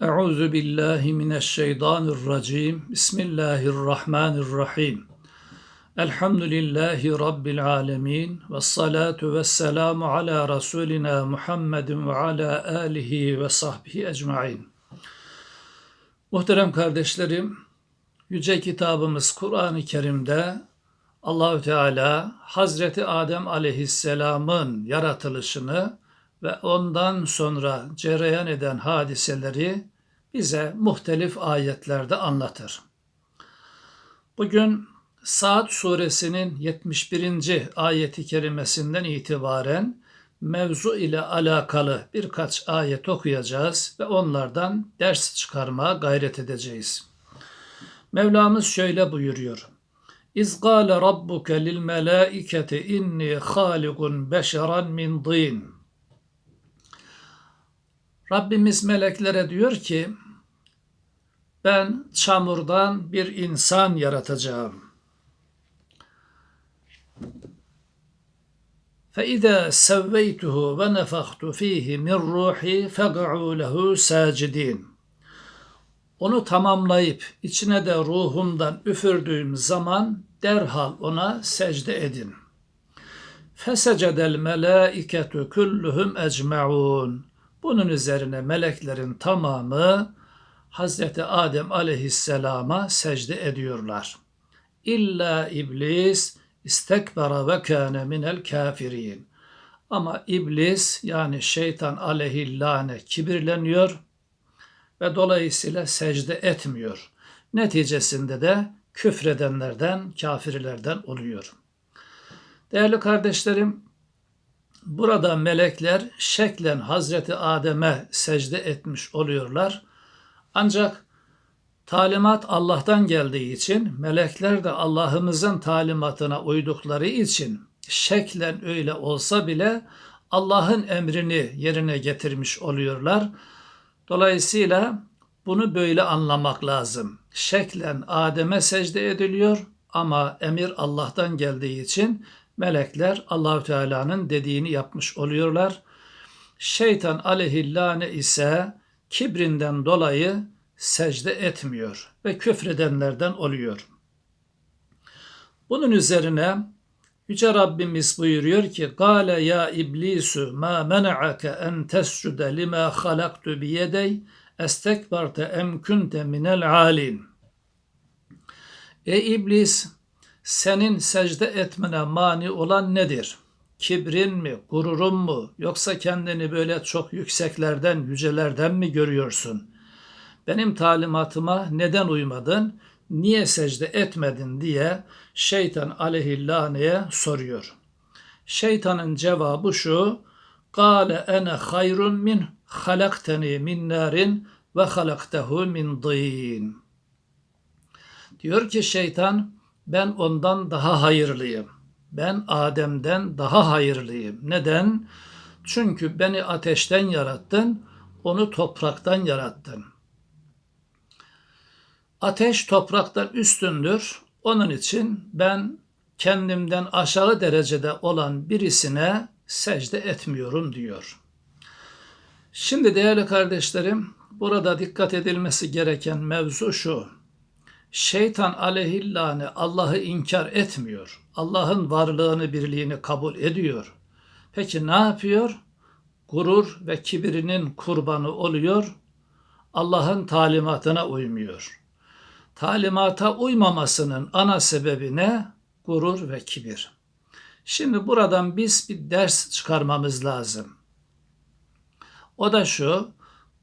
Euzu billahi mineşşeytanirracim. Bismillahirrahmanirrahim. Elhamdülillahi rabbil alamin ve salatu vesselamu ala rasulina Muhammedin ve ala alihi ve sahbihi ecmaîn. Muhterem kardeşlerim, yüce kitabımız Kur'an-ı Kerim'de Allahü Teala Hazreti Adem Aleyhisselam'ın yaratılışını ve ondan sonra cereyan eden hadiseleri bize muhtelif ayetlerde anlatır. Bugün Saat suresinin 71. ayeti kerimesinden itibaren mevzu ile alakalı birkaç ayet okuyacağız ve onlardan ders çıkarmaya gayret edeceğiz. Mevlamız şöyle buyuruyor. İz gâle rabbuke lil melâiketi inni hâligun beşeran min dîn. Rabbimiz meleklere diyor ki ben çamurdan bir insan yaratacağım. فَإِذَا سَوَّيْتُهُ وَنَفَخْتُ ف۪يهِ مِنْ رُوحِي فَقَعُوا لَهُ سَاجِد۪ينَ Onu tamamlayıp içine de ruhumdan üfürdüğüm zaman derhal ona secde edin. فَسَجَدَ الْمَلَائِكَةُ كُلُّهُمْ اَجْمَعُونَ bunun üzerine meleklerin tamamı Hazreti Adem aleyhisselama secde ediyorlar. İlla iblis istekbara ve kâne minel kafirin. Ama iblis yani şeytan aleyhillâne kibirleniyor ve dolayısıyla secde etmiyor. Neticesinde de küfredenlerden, kafirlerden oluyor. Değerli kardeşlerim, Burada melekler şeklen Hazreti Adem'e secde etmiş oluyorlar. Ancak talimat Allah'tan geldiği için melekler de Allah'ımızın talimatına uydukları için şeklen öyle olsa bile Allah'ın emrini yerine getirmiş oluyorlar. Dolayısıyla bunu böyle anlamak lazım. Şeklen Adem'e secde ediliyor ama emir Allah'tan geldiği için melekler Allahü Teala'nın dediğini yapmış oluyorlar. Şeytan aleyhillâne ise kibrinden dolayı secde etmiyor ve küfredenlerden oluyor. Bunun üzerine Yüce Rabbimiz buyuruyor ki Gale ya iblisu ma mena'ake en tescude lima halaktu biyedey estekbarte em kunte minel alin. Ey iblis senin secde etmene mani olan nedir? Kibrin mi, gururun mu, yoksa kendini böyle çok yükseklerden, yücelerden mi görüyorsun? Benim talimatıma neden uymadın, niye secde etmedin diye şeytan aleyhillaneye soruyor. Şeytanın cevabı şu, Kale ene hayrun min halakteni min narin ve halaktehu min din. Diyor ki şeytan, ben ondan daha hayırlıyım. Ben Adem'den daha hayırlıyım. Neden? Çünkü beni ateşten yarattın, onu topraktan yarattın. Ateş topraktan üstündür. Onun için ben kendimden aşağı derecede olan birisine secde etmiyorum diyor. Şimdi değerli kardeşlerim, burada dikkat edilmesi gereken mevzu şu şeytan aleyhillâne Allah'ı inkar etmiyor. Allah'ın varlığını, birliğini kabul ediyor. Peki ne yapıyor? Gurur ve kibirinin kurbanı oluyor. Allah'ın talimatına uymuyor. Talimata uymamasının ana sebebi ne? Gurur ve kibir. Şimdi buradan biz bir ders çıkarmamız lazım. O da şu,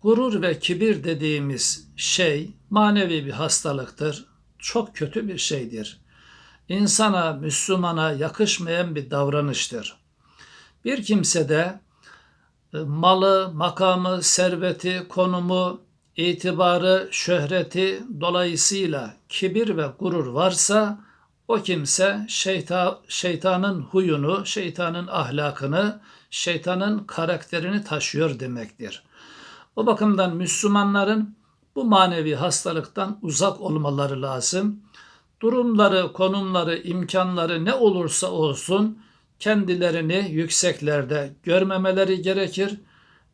Gurur ve kibir dediğimiz şey manevi bir hastalıktır. Çok kötü bir şeydir. İnsana, Müslümana yakışmayan bir davranıştır. Bir kimse de e, malı, makamı, serveti, konumu, itibarı, şöhreti dolayısıyla kibir ve gurur varsa o kimse şeyta, şeytanın huyunu, şeytanın ahlakını, şeytanın karakterini taşıyor demektir. O bakımdan Müslümanların bu manevi hastalıktan uzak olmaları lazım. Durumları, konumları, imkanları ne olursa olsun kendilerini yükseklerde görmemeleri gerekir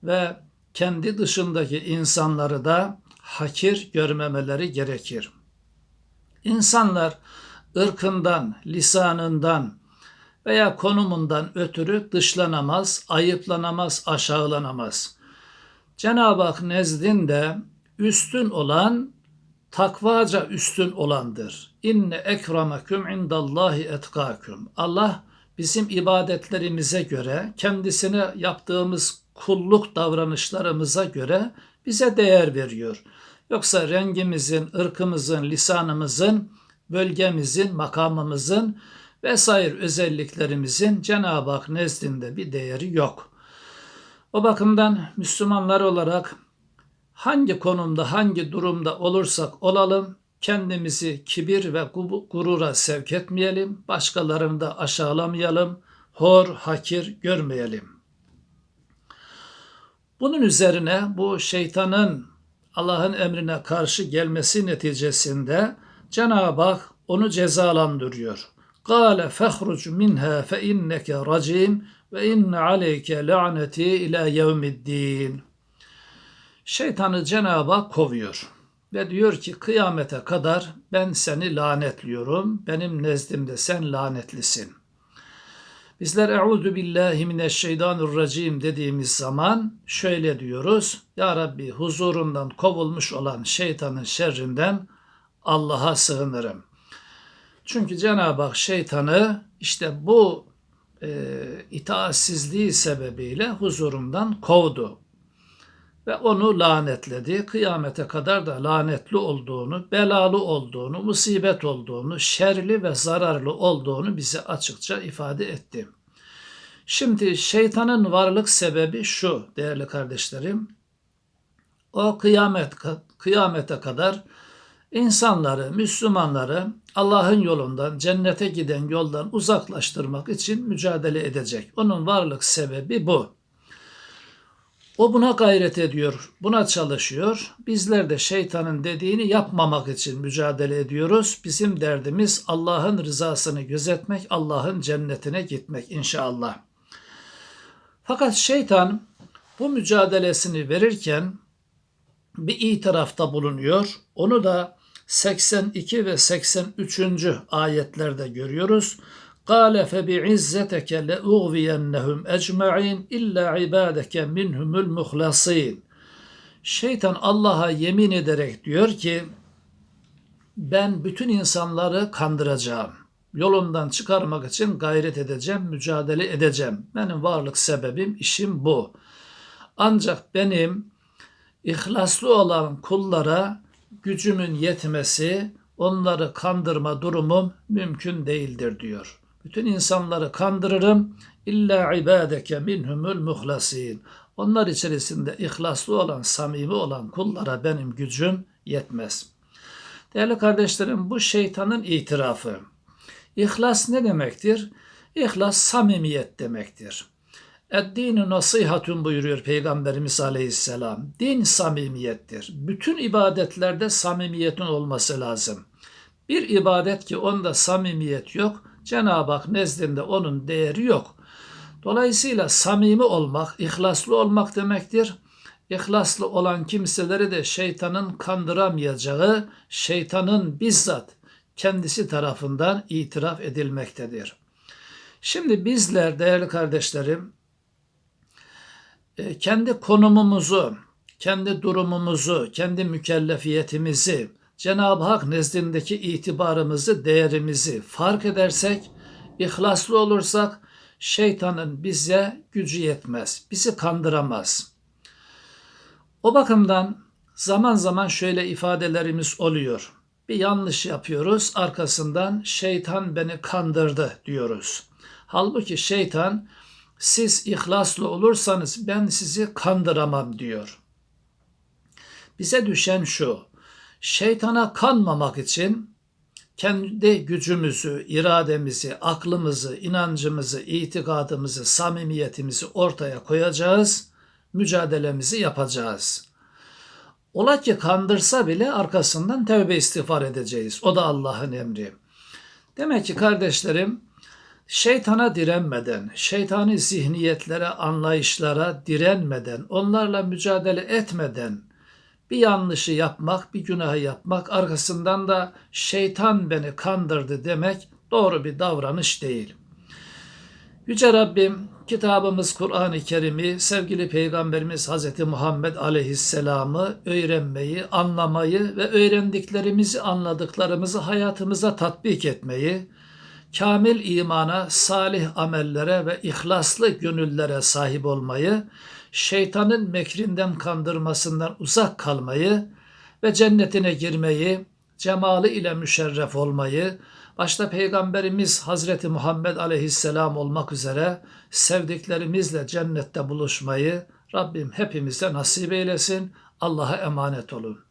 ve kendi dışındaki insanları da hakir görmemeleri gerekir. İnsanlar ırkından, lisanından veya konumundan ötürü dışlanamaz, ayıplanamaz, aşağılanamaz. Cenab-ı Hak nezdinde üstün olan takvaca üstün olandır. İnne ekremeküm indallahi etkâküm. Allah bizim ibadetlerimize göre, kendisine yaptığımız kulluk davranışlarımıza göre bize değer veriyor. Yoksa rengimizin, ırkımızın, lisanımızın, bölgemizin, makamımızın vesaire özelliklerimizin Cenab-ı Hak nezdinde bir değeri yok. O bakımdan Müslümanlar olarak hangi konumda, hangi durumda olursak olalım, kendimizi kibir ve gurura sevk etmeyelim, başkalarını da aşağılamayalım, hor, hakir görmeyelim. Bunun üzerine bu şeytanın Allah'ın emrine karşı gelmesi neticesinde Cenab-ı Hak onu cezalandırıyor. Kale fehruc minha fe inneke ve inne aleyke la'neti ila yevmiddin. Şeytanı Cenab-ı Hak kovuyor ve diyor ki kıyamete kadar ben seni lanetliyorum. Benim nezdimde sen lanetlisin. Bizler Euzu billahi mineşşeytanirracim dediğimiz zaman şöyle diyoruz. Ya Rabbi huzurundan kovulmuş olan şeytanın şerrinden Allah'a sığınırım. Çünkü Cenab-ı Hak şeytanı işte bu e, itaatsizliği sebebiyle huzurundan kovdu ve onu lanetledi. Kıyamete kadar da lanetli olduğunu, belalı olduğunu, musibet olduğunu, şerli ve zararlı olduğunu bize açıkça ifade etti. Şimdi şeytanın varlık sebebi şu değerli kardeşlerim. O kıyamet kıyamete kadar insanları, Müslümanları Allah'ın yolundan, cennete giden yoldan uzaklaştırmak için mücadele edecek. Onun varlık sebebi bu. O buna gayret ediyor, buna çalışıyor. Bizler de şeytanın dediğini yapmamak için mücadele ediyoruz. Bizim derdimiz Allah'ın rızasını gözetmek, Allah'ın cennetine gitmek inşallah. Fakat şeytan bu mücadelesini verirken bir itirafta bulunuyor. Onu da 82 ve 83. ayetlerde görüyoruz. قال فبعزتك لأغوينهم أجمعين إلا عبادك منهم المخلصين Şeytan Allah'a yemin ederek diyor ki ben bütün insanları kandıracağım. Yolumdan çıkarmak için gayret edeceğim, mücadele edeceğim. Benim varlık sebebim, işim bu. Ancak benim ihlaslı olan kullara gücümün yetmesi, onları kandırma durumum mümkün değildir diyor. Bütün insanları kandırırım. İlla ibadeke minhumul muhlasin. Onlar içerisinde ihlaslı olan, samimi olan kullara benim gücüm yetmez. Değerli kardeşlerim bu şeytanın itirafı. İhlas ne demektir? İhlas samimiyet demektir. Eddinu nasihatun buyuruyor Peygamberimiz Aleyhisselam. Din samimiyettir. Bütün ibadetlerde samimiyetin olması lazım. Bir ibadet ki onda samimiyet yok, Cenab-ı Hak nezdinde onun değeri yok. Dolayısıyla samimi olmak, ihlaslı olmak demektir. İhlaslı olan kimseleri de şeytanın kandıramayacağı, şeytanın bizzat kendisi tarafından itiraf edilmektedir. Şimdi bizler değerli kardeşlerim kendi konumumuzu, kendi durumumuzu, kendi mükellefiyetimizi Cenab-ı Hak nezdindeki itibarımızı, değerimizi fark edersek, ihlaslı olursak şeytanın bize gücü yetmez, bizi kandıramaz. O bakımdan zaman zaman şöyle ifadelerimiz oluyor. Bir yanlış yapıyoruz, arkasından şeytan beni kandırdı diyoruz. Halbuki şeytan siz ihlaslı olursanız ben sizi kandıramam diyor. Bize düşen şu, şeytana kanmamak için kendi gücümüzü, irademizi, aklımızı, inancımızı, itikadımızı, samimiyetimizi ortaya koyacağız, mücadelemizi yapacağız. Ola ki kandırsa bile arkasından tevbe istiğfar edeceğiz. O da Allah'ın emri. Demek ki kardeşlerim, Şeytana direnmeden, şeytani zihniyetlere, anlayışlara direnmeden, onlarla mücadele etmeden bir yanlışı yapmak, bir günahı yapmak, arkasından da şeytan beni kandırdı demek doğru bir davranış değil. Yüce Rabbim kitabımız Kur'an-ı Kerim'i, sevgili Peygamberimiz Hz. Muhammed Aleyhisselam'ı öğrenmeyi, anlamayı ve öğrendiklerimizi, anladıklarımızı hayatımıza tatbik etmeyi, kamil imana, salih amellere ve ihlaslı gönüllere sahip olmayı, şeytanın mekrinden kandırmasından uzak kalmayı ve cennetine girmeyi, cemali ile müşerref olmayı, başta Peygamberimiz Hazreti Muhammed Aleyhisselam olmak üzere sevdiklerimizle cennette buluşmayı Rabbim hepimize nasip eylesin. Allah'a emanet olun.